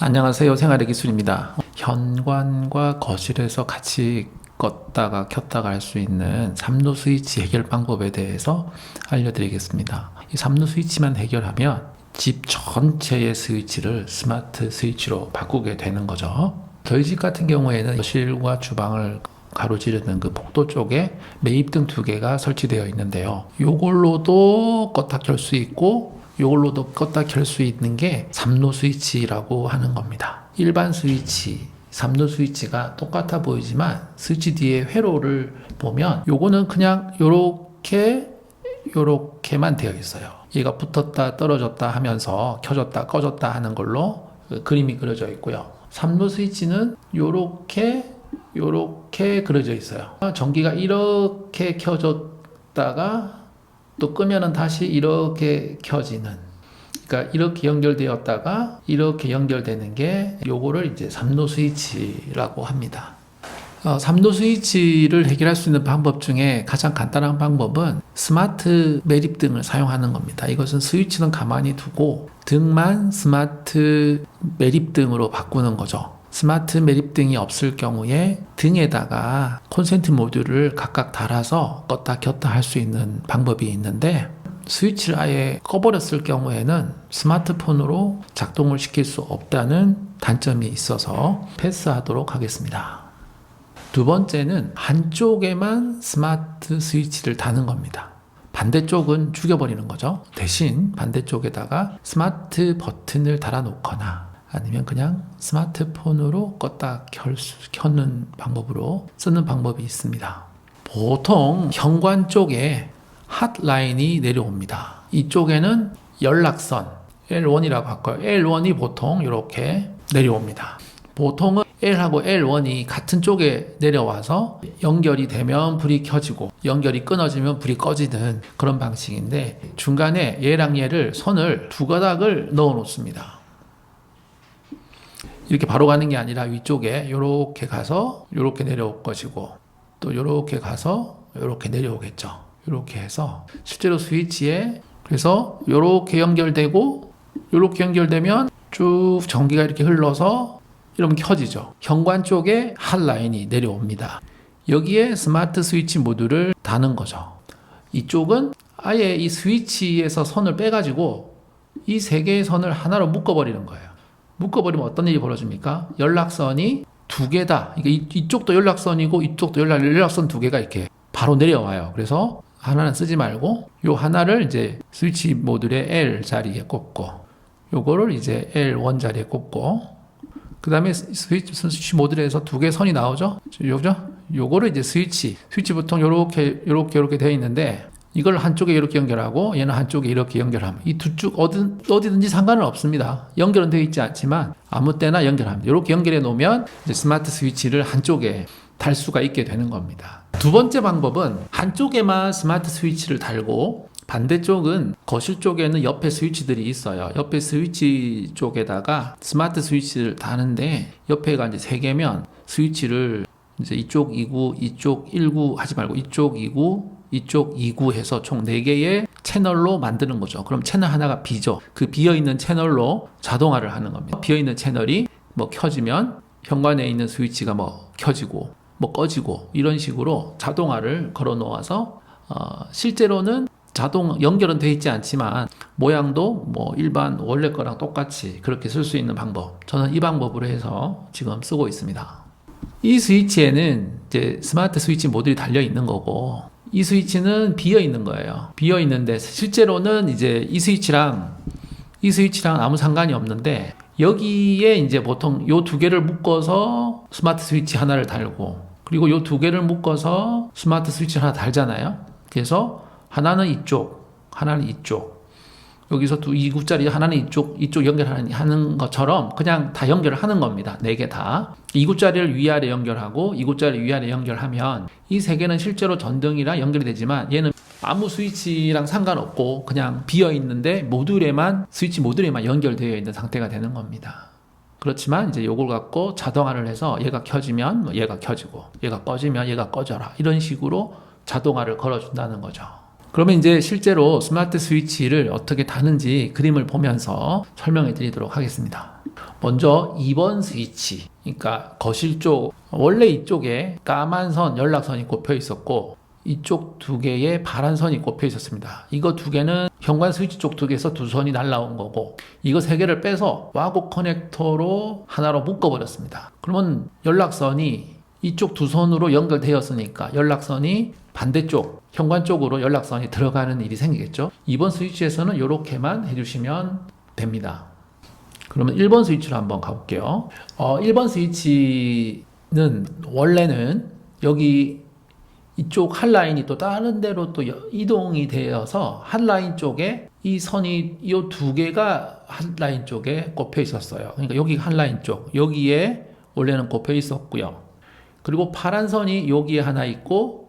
안녕하세요. 생활의 기술입니다. 현관과 거실에서 같이 껐다가 켰다가 할 수 있는 3루 스위치 해결 방법에 대해서 알려드리겠습니다. 이 3루 스위치만 해결하면 집 전체의 스위치를 스마트 스위치로 바꾸게 되는 거죠. 저희 집 같은 경우에는 거실과 주방을 가로지르는 그 복도 쪽에 매입등 두 개가 설치되어 있는데요. 요걸로도 껐다 켤 수 있고 요걸로도 껐다 켤 수 있는 게 3로 스위치라고 하는 겁니다. 일반 스위치, 3로 스위치가 똑같아 보이지만 스위치 뒤에 회로를 보면 요거는 그냥 요렇게 요렇게만 되어 있어요. 얘가 붙었다 떨어졌다 하면서 켜졌다 꺼졌다 하는 걸로 그 그림이 그려져 있고요. 3로 스위치는 요렇게 요렇게 그려져 있어요. 전기가 이렇게 켜졌다가 또 끄면은 다시 이렇게 켜지는 그러니까 이렇게 연결되었다가 이렇게 연결되는 게 요거를 이제 3로 스위치라고 합니다. 어, 3로 스위치를 해결할 수 있는 방법 중에 가장 간단한 방법은 스마트 매립등을 사용하는 겁니다. 이것은 스위치는 가만히 두고 등만 스마트 매립등으로 바꾸는 거죠. 스마트 매립 등이 없을 경우에 등에다가 콘센트 모듈을 각각 달아서 껐다 켰다 할 수 있는 방법이 있는데 스위치를 아예 꺼버렸을 경우에는 스마트폰으로 작동을 시킬 수 없다는 단점이 있어서 패스하도록 하겠습니다. 두 번째는 한쪽에만 스마트 스위치를 다는 겁니다. 반대쪽은 죽여버리는 거죠. 대신 반대쪽에다가 스마트 버튼을 달아 놓거나 아니면 그냥 스마트폰으로 껐다 켤 수, 켜는 방법으로 쓰는 방법이 있습니다. 보통 현관 쪽에 핫라인이 내려옵니다. 이쪽에는 연락선 L1이라고 할까요? L1이 보통 이렇게 내려옵니다. 보통은 L하고 L1이 같은 쪽에 내려와서 연결이 되면 불이 켜지고 연결이 끊어지면 불이 꺼지는 그런 방식인데 중간에 얘랑 얘를 선을 두 가닥을 넣어 놓습니다. 이렇게 바로 가는 게 아니라 위쪽에 이렇게 가서 이렇게 내려올 것이고 또 이렇게 가서 이렇게 내려오겠죠. 이렇게 해서 실제로 스위치에 그래서 이렇게 연결되고 이렇게 연결되면 쭉 전기가 이렇게 흘러서 이러면 켜지죠. 현관 쪽에 한 라인이 내려옵니다. 여기에 스마트 스위치 모듈을 다는 거죠. 이쪽은 아예 이 스위치에서 선을 빼가지고 이 세 개의 선을 하나로 묶어버리는 거예요. 묶어버리면 어떤 일이 벌어집니까? 연락선이 두 개다. 그러니까 이쪽도 연락선이고 이쪽도 연락, 연락선 두 개가 이렇게 바로 내려와요. 그래서 하나는 쓰지 말고 요 하나를 이제 스위치 모듈의 L 자리에 꽂고 요거를 이제 L1 자리에 꽂고 그 다음에 스위치, 스위치 모듈에서 두 개 선이 나오죠? 요죠? 요거를 이제 스위치, 스위치 보통 요렇게, 요렇게, 요렇게 되어 있는데 이걸 한쪽에 이렇게 연결하고 얘는 한쪽에 이렇게 연결하면 이두쪽 어디, 어디 든지 상관은 없습니다. 연결은 되어 있지 않지만 아무 때나 연결합니다. 이렇게 연결해 놓으면 스마트 스위치를 한쪽에 달 수가 있게 되는 겁니다. 두 번째 방법은 한쪽에만 스마트 스위치를 달고 반대쪽은 거실 쪽에는 옆에 스위치들이 있어요. 옆에 스위치 쪽에다가 스마트 스위치를 다는데 옆에가 이제 세 개면 스위치를 이제 이쪽 2구, 이쪽 1구 하지 말고 이쪽 2구, 이쪽 2구 해서 총 4개의 채널로 만드는 거죠. 그럼 채널 하나가 비죠. 그 비어있는 채널로 자동화를 하는 겁니다. 비어있는 채널이 뭐 켜지면 현관에 있는 스위치가 뭐 켜지고 뭐 꺼지고 이런 식으로 자동화를 걸어 놓아서 어, 실제로는 자동 연결은 되어 있지 않지만 모양도 뭐 일반 원래 거랑 똑같이 그렇게 쓸 수 있는 방법. 저는 이 방법으로 해서 지금 쓰고 있습니다. 이 스위치에는 이제 스마트 스위치 모듈이 달려 있는 거고 이 스위치는 비어 있는 거예요. 비어 있는데 실제로는 이제 이 스위치랑 이 스위치랑 아무 상관이 없는데 여기에 이제 보통 요 두 개를 묶어서 스마트 스위치 하나를 달고 그리고 요 두 개를 묶어서 스마트 스위치 하나 달잖아요. 그래서 하나는 이쪽, 하나는 이쪽. 여기서 두 2구짜리 하나는 이쪽, 이쪽 연결하는 것처럼 그냥 다 연결을 하는 겁니다. 네 개 다. 2구짜리를 위아래 연결하고 2구짜리 위아래 연결하면 이 세 개는 실제로 전등이랑 연결이 되지만 얘는 아무 스위치랑 상관없고 그냥 비어 있는데 모듈에만 스위치 모듈에만 연결되어 있는 상태가 되는 겁니다. 그렇지만 이제 요걸 갖고 자동화를 해서 얘가 켜지면 뭐 얘가 켜지고 얘가 꺼지면 얘가 꺼져라 이런 식으로 자동화를 걸어준다는 거죠. 그러면 이제 실제로 스마트 스위치를 어떻게 다는지 그림을 보면서 설명해 드리도록 하겠습니다. 먼저 2번 스위치, 그러니까 거실 쪽, 원래 이쪽에 까만 선, 연락선이 꼽혀 있었고, 이쪽 두 개의 파란 선이 꼽혀 있었습니다. 이거 두 개는 현관 스위치 쪽 두 개에서 두 선이 날라온 거고, 이거 세 개를 빼서 와고 커넥터로 하나로 묶어버렸습니다. 그러면 연락선이 이쪽 두 선으로 연결되었으니까 연락선이 반대쪽 현관 쪽으로 연락선이 들어가는 일이 생기겠죠. 2번 스위치에서는 이렇게만 해주시면 됩니다. 그러면 1번 스위치로 한번 가볼게요. 어, 1번 스위치는 원래는 여기 이쪽 한 라인이 또 다른 데로 또 여- 이동이 되어서 한 라인 쪽에 이 선이 이 두 개가 한 라인 쪽에 꼽혀 있었어요. 그러니까 여기 한 라인 쪽 여기에 원래는 꼽혀 있었고요. 그리고 파란 선이 여기에 하나 있고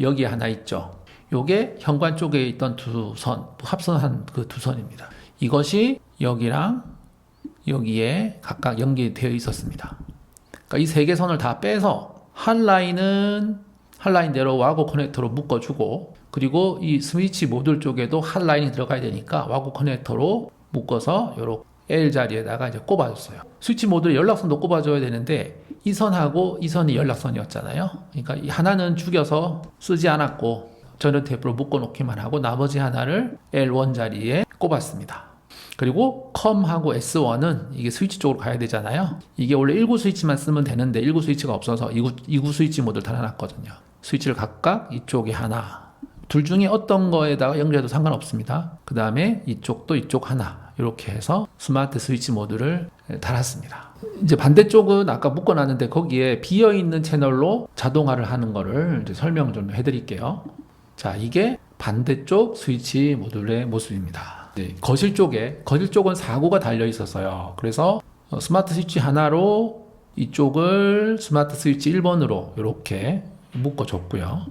여기에 하나 있죠. 요게 현관 쪽에 있던 두 선, 합선한 그 두 선입니다. 이것이 여기랑 여기에 각각 연결되어 있었습니다. 그러니까 이 세 개 선을 다 빼서 한 라인은 한 라인대로 와고 커넥터로 묶어주고 그리고 이 스위치 모듈 쪽에도 한 라인이 들어가야 되니까 와고 커넥터로 묶어서 요렇게 L 자리에다가 이제 꼽아줬어요. 스위치 모듈에 연락선도 꼽아줘야 되는데 이 선하고 이 선이 연락선이었잖아요. 그러니까 이 하나는 죽여서 쓰지 않았고 전원 테이프로 묶어놓기만 하고 나머지 하나를 L1 자리에 꼽았습니다. 그리고 컴하고 S1은 이게 스위치 쪽으로 가야 되잖아요. 이게 원래 1구 스위치만 쓰면 되는데 1구 스위치가 없어서 2구, 2구 스위치 모드를 달아놨거든요. 스위치를 각각 이쪽에 하나. 둘 중에 어떤 거에다가 연결해도 상관없습니다. 그 다음에 이쪽도 이쪽 하나. 이렇게 해서 스마트 스위치 모드를 달았습니다. 이제 반대쪽은 아까 묶어놨는데 거기에 비어있는 채널로 자동화를 하는 거를 설명 좀 해드릴게요. 자, 이게 반대쪽 스위치 모듈의 모습입니다. 네, 거실 쪽에, 거실 쪽은 4구가 달려 있었어요. 그래서 어, 스마트 스위치 하나로 이쪽을 스마트 스위치 1번으로 이렇게 묶어줬고요.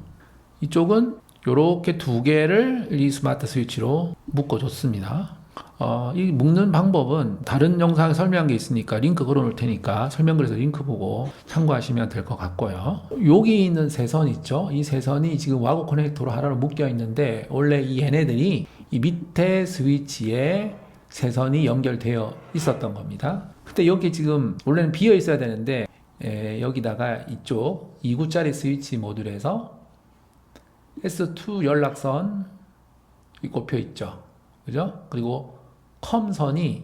이쪽은 이렇게 두 개를 이 스마트 스위치로 묶어줬습니다. 어, 이 묶는 방법은 다른 영상에 설명한 게 있으니까 링크 걸어 놓을 테니까 설명글에서 링크 보고 참고하시면 될 것 같고요. 여기 있는 세 선 있죠? 이 세 선이 지금 와고 커넥터로 하나로 묶여 있는데 원래 이 얘네들이 이 밑에 스위치에 세 선이 연결되어 있었던 겁니다. 그때 여기 지금 원래는 비어 있어야 되는데 에, 여기다가 이쪽 2구짜리 스위치 모듈에서 S2 연락선 이 꼽혀 있죠. 그죠? 그리고 컴선이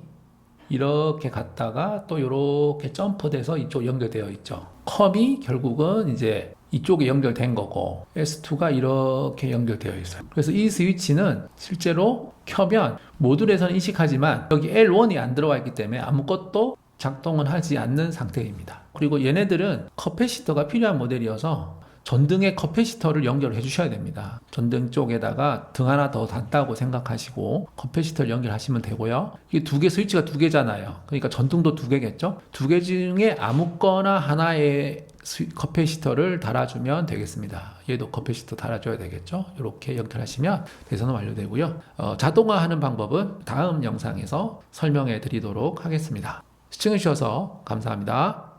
이렇게 갔다가 또 이렇게 점프돼서 이쪽 연결되어 있죠. 컴이 결국은 이제 이쪽에 연결된 거고 S2가 이렇게 연결되어 있어요. 그래서 이 스위치는 실제로 켜면 모듈에서는 인식하지만 여기 L1이 안 들어와 있기 때문에 아무것도 작동은 하지 않는 상태입니다. 그리고 얘네들은 커패시터가 필요한 모델이어서 전등에 커패시터를 연결해 주셔야 됩니다. 전등 쪽에다가 등 하나 더 단다고 생각하시고 커패시터를 연결하시면 되고요. 이게 두 개 스위치가 두 개잖아요. 그러니까 전등도 두 개겠죠. 두 개 중에 아무거나 하나의 커패시터를 달아주면 되겠습니다. 얘도 커패시터 달아줘야 되겠죠. 이렇게 연결하시면 대선은 완료되고요. 어, 자동화하는 방법은 다음 영상에서 설명해 드리도록 하겠습니다. 시청해 주셔서 감사합니다.